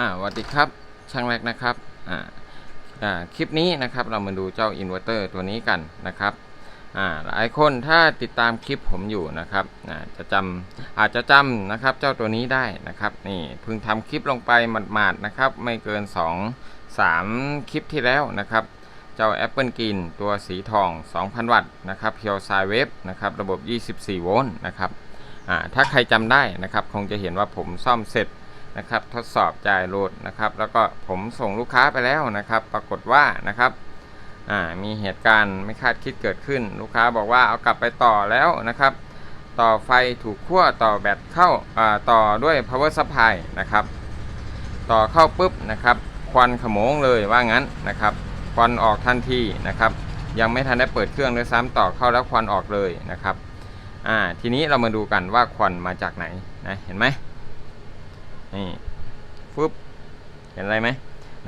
อ่าสวัสดีครับช่างแรกนะครับอ่าอ่าคลิปนี้นะครับเรามาดูเจ้าอินเวอร์เตอร์ตัวนี้กันนะครับอ่าหลายคนถ้าติดตามคลิปผมอยู่นะครับอ่าจะจำอาจจะจำนะครับเจ้าตัวนี้ได้นะครับนี่เพิ่งทำคลิปลงไปหมาดๆนะครับไม่เกิน 2 3 คลิปที่แล้วนะครับเจ้า Apple Green ตัวสีทอง 2,000 วัตต์นะครับเพียวไซเวฟนะครับระบบ 24 โวลต์นะครับอ่าถ้าใครจำได้นะครับ คงจะเห็นว่าผมซ่อมเสร็จ นะครับ ทดสอบจ่ายโหลดนะครับ แล้วก็ผมส่งลูกค้าไปแล้วนะครับ ปรากฏว่านะครับมีเหตุการณ์ไม่คาดคิดเกิดขึ้น ลูกค้าบอกว่าเอากลับไปต่อแล้วนะครับ ต่อไฟถูกขั้วต่อแบตเข้าต่อด้วย power supply นะครับ ต่อเข้าปุ๊บนะครับ ควันขโมงเลยว่างั้นนะครับ ควันออกทันทีนะครับ ยังไม่ทันได้เปิดเครื่องด้วยซ้ำต่อเข้าแล้วควันออกเลยนะครับทีนี้เรามาดูกันว่าควันมาจากไหนนะเห็นไหม นี่ฟึบเห็นอะไรไหม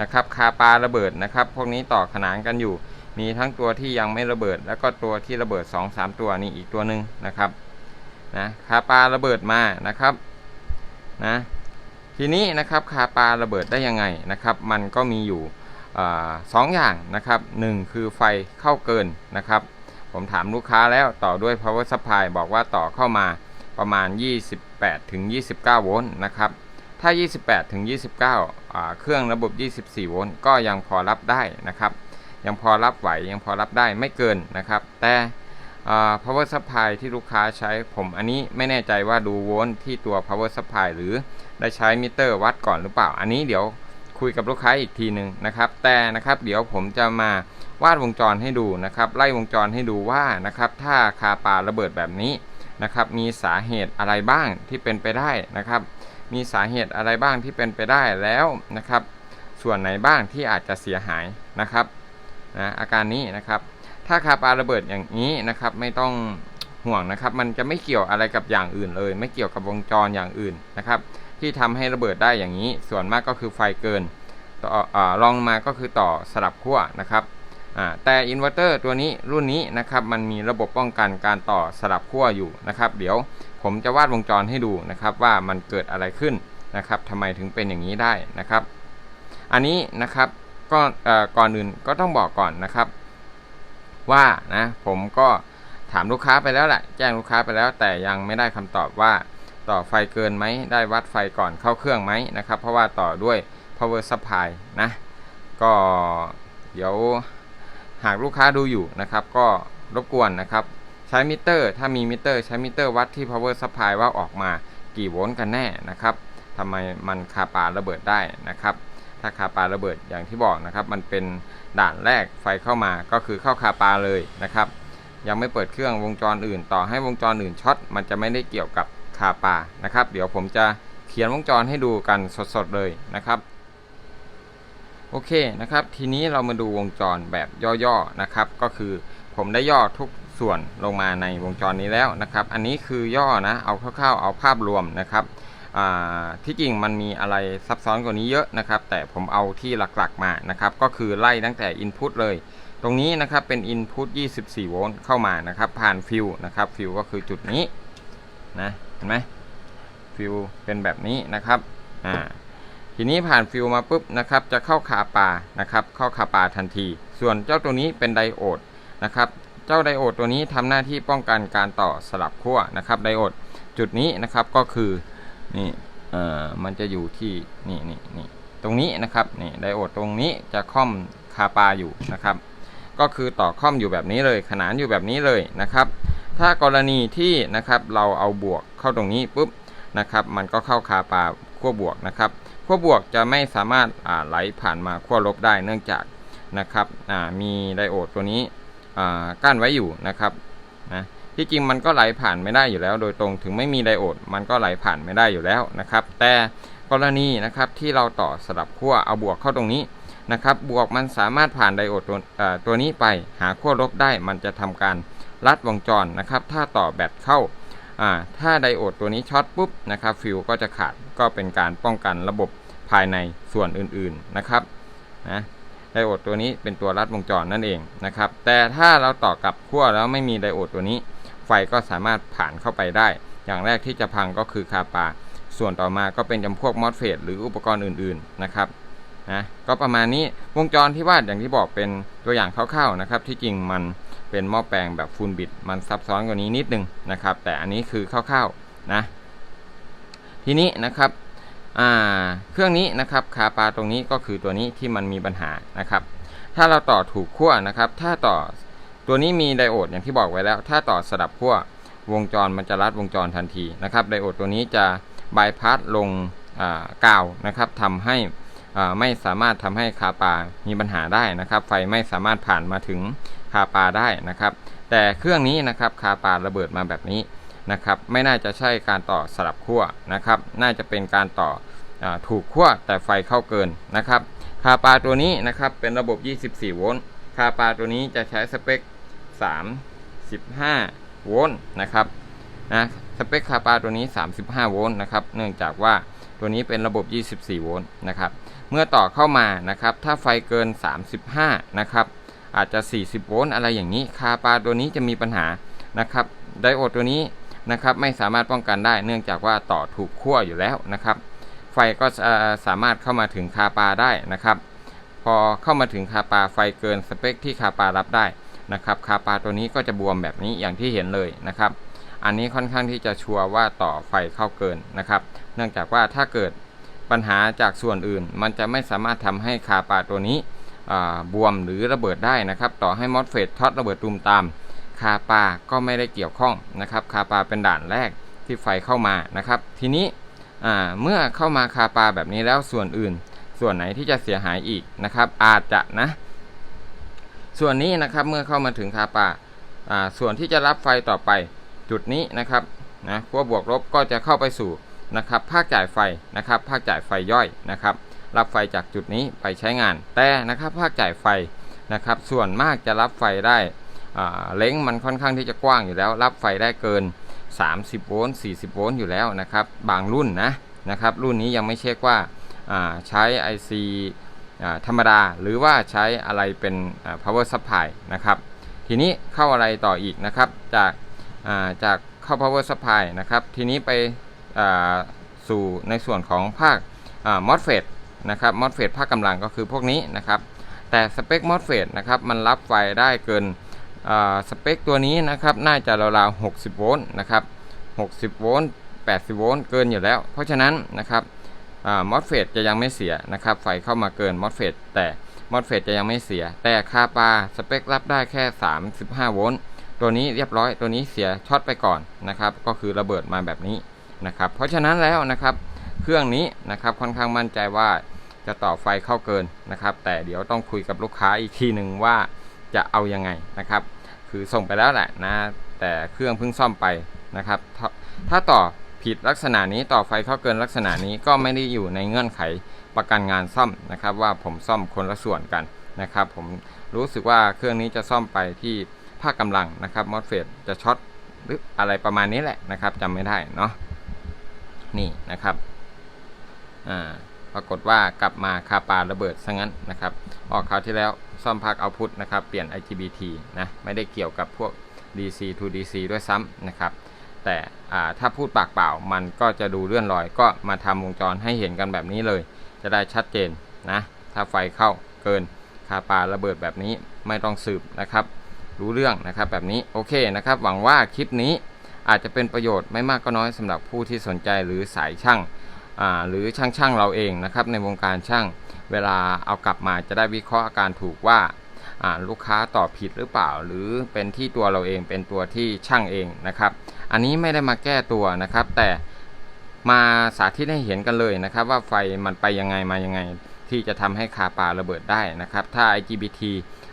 นะครับคาปลาระเบิดนะครับ พวกนี้ต่อขนานกันอยู่ มีทั้งตัวที่ยังไม่ระเบิด แล้วก็ตัวที่ระเบิด 2-3 ตัวนี่อีกตัวหนึ่งนะครับนะคาปลาระเบิดมานะครับนะทีนี้นะครับคาปลาระเบิดได้ยังไงนะครับ มันก็มีอยู่สองอย่างนะครับหนึ่งคือไฟเข้าเกินนะครับ ผมถามลูกค้าแล้วต่อด้วย power supply บอกว่าต่อเข้ามาประมาณ 28ถึง29 โวลต์นะครับ ถ้า 28 ถึง 29อ่าเครื่องระบบ 24 โวลต์ก็ยังพอรับได้นะครับ ยังพอรับไหวยังพอรับได้ไม่เกินนะครับ แต่ power supply ที่ลูกค้าใช้ผมอันนี้ไม่แน่ใจว่าดูโวลต์ที่ตัว power supply หรือได้ใช้มิเตอร์วัดก่อนหรือเปล่า อันนี้เดี๋ยวคุยกับลูกค้าอีกทีหนึ่งนะครับ แต่นะครับเดี๋ยวผมจะมาวาดวงจรให้ดูนะครับ ไล่วงจรให้ดูว่านะครับถ้าคาปาระเบิดแบบนี้นะครับมีสาเหตุอะไรบ้างที่เป็นไปได้นะครับ มีสาเหตุอะไรบ้างที่เป็นไปได้แล้วนะครับ ส่วนไหนบ้างที่อาจจะเสียหายนะครับนะอาการนี้นะครับ ถ้าคาปาระเบิดอย่างนี้นะครับไม่ต้องห่วงนะครับ มันจะไม่เกี่ยวอะไรกับอย่างอื่นเลย ไม่เกี่ยวกับวงจรอย่างอื่นนะครับ ที่ทำให้ระเบิดได้อย่างนี้ ส่วนมากก็คือไฟเกินต่ออลองมาก็คือต่อสลับขั้วนะครับแต่อินเวอร์เตอร์ตัวนี้รุ่นนี้นะครับมันมีระบบป้องกันการต่อสลับขั้วอยู่นะครับ เดี๋ยว ผมจะวาดวงจรให้ดูนะครับว่ามันเกิดอะไรขึ้นนะครับทำไมถึงเป็นอย่างนี้ได้นะครับ อันนี้นะครับก็ก่อนอื่นก็ต้องบอกก่อนนะครับ ว่านะผมก็ถามลูกค้าไปแล้วแหละแจ้งลูกค้าไปแล้ว แต่ยังไม่ได้คำตอบว่าต่อไฟเกินไหมได้วัดไฟก่อนเข้าเครื่องไหมนะครับ เพราะว่าต่อด้วย power supply นะก็เดี๋ยวหากลูกค้าดูอยู่นะครับ ก็รบกวนนะครับ ใช้มิเตอร์ ถ้ามีมิเตอร์ใช้มิเตอร์วัดที่ power supply ว่าออกมากี่โวลต์กันแน่นะครับทำไมมันคาปาระเบิดได้นะครับ ถ้าคาปาระเบิดอย่างที่บอกนะครับ มันเป็นด่านแรกไฟเข้ามาก็คือเข้าคาปาเลยนะครับ ยังไม่เปิดเครื่องวงจรอื่น ต่อให้วงจรอื่นช็อตมันจะไม่ได้เกี่ยวกับคาปานะครับ เดี๋ยวผมจะเขียนวงจรให้ดูกันสดๆเลยนะครับโอเคนะครับ ทีนี้เรามาดูวงจรแบบย่อๆนะครับ ก็คือผมได้ย่อทุก ส่วนลงมาในวงจรนี้แล้วนะครับ อันนี้คือย่อนะเอาคร่าวๆเอาภาพรวมนะครับที่จริงมันมีอะไรซับซ้อนกว่านี้เยอะนะครับ แต่ผมเอาที่หลักๆมานะครับ ก็คือไล่ตั้งแต่ Input เลย ตรงนี้นะครับเป็น Input 24 โวลต์เข้ามานะครับ ผ่านฟิวนะครับฟิวก็คือจุดนี้นะเห็นไหมฟิวเป็นแบบนี้นะครับอ่าทีนี้ผ่านฟิวมาปุ๊บนะครับจะเข้าคาปานะครับเข้าคาปาทันที ส่วนเจ้าตัวนี้เป็นไดโอดนะครับ เจ้าไดโอดตัวนี้ทำหน้าที่ป้องกันการต่อสลับขั้วนะครับไดโอดจุดนี้นะครับก็คือนี่เอ่อมันจะอยู่ที่นี่นี่นี่ตรงนี้นะครับนี่ไดโอดตรงนี้จะค่อมคาปาอยู่นะครับ ก็คือต่อค่อมอยู่แบบนี้เลย ขนานอยู่แบบนี้เลยนะครับ ถ้ากรณีที่นะครับเราเอาบวกเข้าตรงนี้ปุ๊บนะครับ มันก็เข้าคาปาขั้วบวกนะครับขั้วบวกจะไม่สามารถอ่าไหลผ่านมาขั้วลบได้เนื่องจากนะครับอ่ามีไดโอดตัวนี้ กั้นไว้อยู่นะครับนะที่จริงมันก็ไหลผ่านไม่ได้อยู่แล้ว โดยตรงถึงไม่มีไดโอด มันก็ไหลผ่านไม่ได้อยู่แล้วนะครับ แต่กรณีนะครับที่เราต่อสลับขั้วเอาบวกเข้าตรงนี้นะครับ บวกมันสามารถผ่านไดโอดตัวตัวนี้ไปหาขั้วลบได้ มันจะทำการลัดวงจรนะครับ ถ้าต่อแบตเข้าอ่าถ้าไดโอดตัวนี้ช็อตปุ๊บนะครับฟิวก็จะขาดก็เป็นการป้องกันระบบภายในส่วนอื่นๆนะครับนะ ไดโอดตัวนี้เป็นตัวรัดวงจรนั่นเองนะครับ แต่ถ้าเราต่อกับขั้วแล้วไม่มีไดโอดตัวนี้ ไฟก็สามารถผ่านเข้าไปได้ อย่างแรกที่จะพังก็คือคาปา ส่วนต่อมาก็เป็นจำพวกมอสเฟตหรืออุปกรณ์อื่นๆนะครับนะก็ประมาณนี้วงจรที่วาดอย่างที่บอกเป็นตัวอย่างคร่าวๆนะครับ ที่จริงมันเป็นหม้อแปลงแบบฟูลบิดมันซับซ้อนกว่านี้นิดนึงนะครับ แต่อันนี้คือคร่าวๆนะ ทีนี้นะครับ เครื่องนี้นะครับคาปาตรงนี้ก็คือตัวนี้ที่มันมีปัญหานะครับ ถ้าเราต่อถูกขั้วนะครับ ถ้าต่อตัวนี้มีไดโอดอย่างที่บอกไว้แล้ว ถ้าต่อสลับขั้ววงจรมันจะรัดวงจรทันทีนะครับไดโอดตัวนี้จะบายพาสลงกาวนะครับทำให้ไม่สามารถทำให้คาปามีปัญหาได้นะครับ ไฟไม่สามารถผ่านมาถึงคาปาได้นะครับ แต่เครื่องนี้นะครับคาปาระเบิดมาแบบนี้ นะครับไม่น่าจะใช่การต่อสลับขั้วนะครับ น่าจะเป็นการต่ออถูกขั้วแต่ไฟเข้าเกินนะครับคาปาตัวนี้นะครับเป็นระบบ 24 โวลต์คาปาตัวนี้จะใช้สเปค 35 โวลต์นะครับนะสเปคคาปาตัวนี้ 35 โวลต์นะครับเนื่องจากว่าตัวนี้เป็นระบบ 24 โวลต์นะครับเมื่อต่อเข้ามานะครับถ้าไฟเกิน 35 นะครับอาจจะ 40 โวลต์อะไรอย่างนี้ คาปาตัวนี้จะมีปัญหานะครับไดโอดตัวนี้ นะครับไม่สามารถป้องกันได้เนื่องจากว่าต่อถูกขั้วอยู่แล้วนะครับ ไฟก็จะสามารถเข้ามาถึงคาปาได้นะครับ พอเข้ามาถึงคาปาไฟเกินสเปคที่คาปารับได้นะครับคาปาตัวนี้ก็จะบวมแบบนี้อย่างที่เห็นเลยนะครับ อันนี้ค่อนข้างที่จะชัวร์ว่าต่อไฟเข้าเกินนะครับ เนื่องจากว่าถ้าเกิดปัญหาจากส่วนอื่น มันจะไม่สามารถทำให้คาปาตัวนี้บวมหรือระเบิดได้นะครับ ต่อให้มอสเฟตท็อตระเบิดตูมตาม คาปาก็ไม่ได้เกี่ยวข้องนะครับ คาปาเป็นด่านแรกที่ไฟเข้ามานะครับ ทีนี้เมื่อเข้ามาคาปาแบบนี้แล้วส่วนอื่น ส่วนไหนที่จะเสียหายอีกนะครับ อาจจะนะ ส่วนนี้นะครับเมื่อเข้ามาถึงคาปาส่วนที่จะรับไฟต่อไปจุดนี้นะครับนะขั้วบวกลบก็จะเข้าไปสู่นะครับภาคจ่ายไฟนะครับ ภาคจ่ายไฟย่อยนะครับ รับไฟจากจุดนี้ไปใช้งาน แต่นะครับ ภาคจ่ายไฟนะครับ ส่วนมากจะรับไฟได้ เล้งมันค่อนข้างที่จะกว้างอยู่แล้ว รับไฟได้เกิน 30 โวลต์ 40 โวลต์อยู่แล้วนะครับ บางรุ่นนะนะครับ รุ่นนี้ยังไม่เช็คว่าาใช้ IC อ่าธรรมดา หรือว่าใช้อะไรเป็น power supply นะครับ ทีนี้เข้าอะไรต่ออีกนะครับ จากาจากเข้า power supply นะครับ ทีนี้ไปสู่ในส่วนของภาคอ่า MOSFET นะครับ MOSFET ภาคกำลังก็คือพวกนี้นะครับ แต่สเปค MOSFET นะครับ มันรับไฟได้เกิน สเปคตัวนี้นะครับน่าจะราวๆ60 โวลต์นะครับ60 โวลต์ 80 โวลต์เกินอยู่แล้ว เพราะฉะนั้นนะครับมอสเฟตจะยังไม่เสียนะครับไฟเข้ามาเกินมอสเฟตแต่มอสเฟตจะยังไม่เสีย แต่คาปาสเปครับได้แค่ 35 โวลต์ตัวนี้เรียบร้อยตัวนี้เสียช็อตไปก่อนนะครับก็คือระเบิดมาแบบนี้นะครับเพราะฉะนั้นแล้วนะครับเครื่องนี้นะครับค่อนข้างมั่นใจว่าจะต่อไฟเข้าเกินนะครับแต่เดี๋ยวต้องคุยกับลูกค้าอีกทีหนึ่งว่า จะเอายังไงนะครับ คือส่งไปแล้วแหละนะแต่เครื่องเพิ่งซ่อมไปนะครับถ้าถ้าต่อผิดลักษณะนี้ต่อไฟเข้าเกินลักษณะนี้ก็ไม่ได้อยู่ในเงื่อนไขประกันงานซ่อมนะครับ ว่าผมซ่อมคนละส่วนกันนะครับ ผมรู้สึกว่าเครื่องนี้จะซ่อมไปที่ภาคกำลังนะครับมอสเฟตจะช็อตหรืออะไรประมาณนี้แหละนะครับจำไม่ได้เนาะนี่นะครับอ่า ปรากฏว่ากลับมาคาปาระเบิดซะงั้นนะครับออกคราวที่แล้วซ่อมภาคเอาพุทนะครับเปลี่ยน IGBT นะไม่ได้เกี่ยวกับพวก DC to DC ด้วยซ้ำนะครับแต่ถ้าพูดปากเปล่ามันก็จะดูเลื่อนลอยก็มาทำวงจรให้เห็นกันแบบนี้เลย จะได้ชัดเจนนะถ้าไฟเข้าเกินคาปาระเบิดแบบนี้ไม่ต้องสืบนะครับ รู้เรื่องนะครับแบบนี้โอเคนะครับ หวังว่าคลิปนี้อาจจะเป็นประโยชน์ไม่มากก็น้อยสำหรับผู้ที่สนใจหรือสายช่าง หรือช่างช่างเราเองนะครับในวงการช่างเวลาเอากลับมาจะได้วิเคราะห์อาการถูกว่าลูกค้าตอบผิดหรือเปล่า หรือเป็นที่ตัวเราเองเป็นตัวที่ช่างเองนะครับ อันนี้ไม่ได้มาแก้ตัวนะครับ แต่มาสาธิตให้เห็นกันเลยนะครับ ว่าไฟมันไปยังไงมายังไง ที่จะทำให้คาปาระเบิดได้นะครับ ถ้า IGBT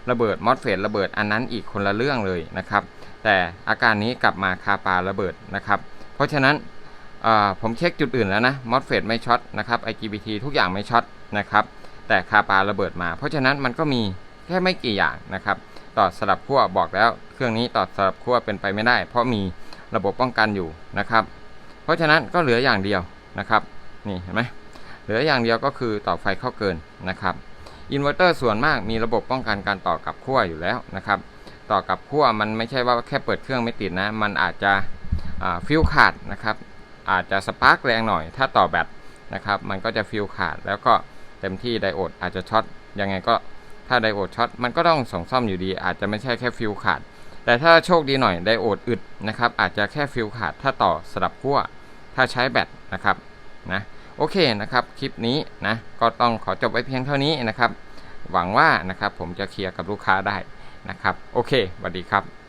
ระเบิดมอสเฟตระเบิดอันนั้นอีกคนละเรื่องเลยนะครับ แต่อาการนี้กลับมาคาปาระเบิดนะครับ เพราะฉะนั้น ผมเช็คจุดอื่นแล้วนะมอสเฟตไม่ช็อตนะครับ IGBT ทุกอย่างไม่ช็อตนะครับ แต่คาปาระเบิดมา เพราะฉะนั้นมันก็มีแค่ไม่กี่อย่างนะครับ ต่อสลับขั้วบอกแล้ว เครื่องนี้ต่อสลับขั้วเป็นไปไม่ได้ เพราะมีระบบป้องกันอยู่นะครับ เพราะฉะนั้นก็เหลืออย่างเดียวนะครับ นี่เห็นไหมเหลืออย่างเดียวก็คือต่อไฟเข้าเกินนะครับ อินเวอร์เตอร์ส่วนมากมีระบบป้องกันการต่อกับขั้วอยู่แล้วนะครับ ต่อกับขั้วมันไม่ใช่ว่าแค่เปิดเครื่องไม่ติดนะ มันอาจจะฟิวขาดนะครับ อาจจะสปาร์กแรงหน่อย ถ้าต่อแบตนะครับ มันก็จะฟิวขาด แล้วก็เต็มที่ไดโอดอาจจะช็อต ยังไงก็ถ้าไดโอดช็อต มันก็ต้องส่งซ่อมอยู่ดี อาจจะไม่ใช่แค่ฟิวขาด แต่ถ้าโชคดีหน่อยไดโอดอึดนะครับ อาจจะแค่ฟิวขาด ถ้าต่อสลับขั้ว ถ้าใช้แบตนะครับ นะ โอเคนะครับ คลิปนี้นะ ก็ต้องขอจบไว้เพียงเท่านี้นะครับ หวังว่านะครับผมจะเคลียร์กับลูกค้าได้นะครับ โอเคสวัสดีครับ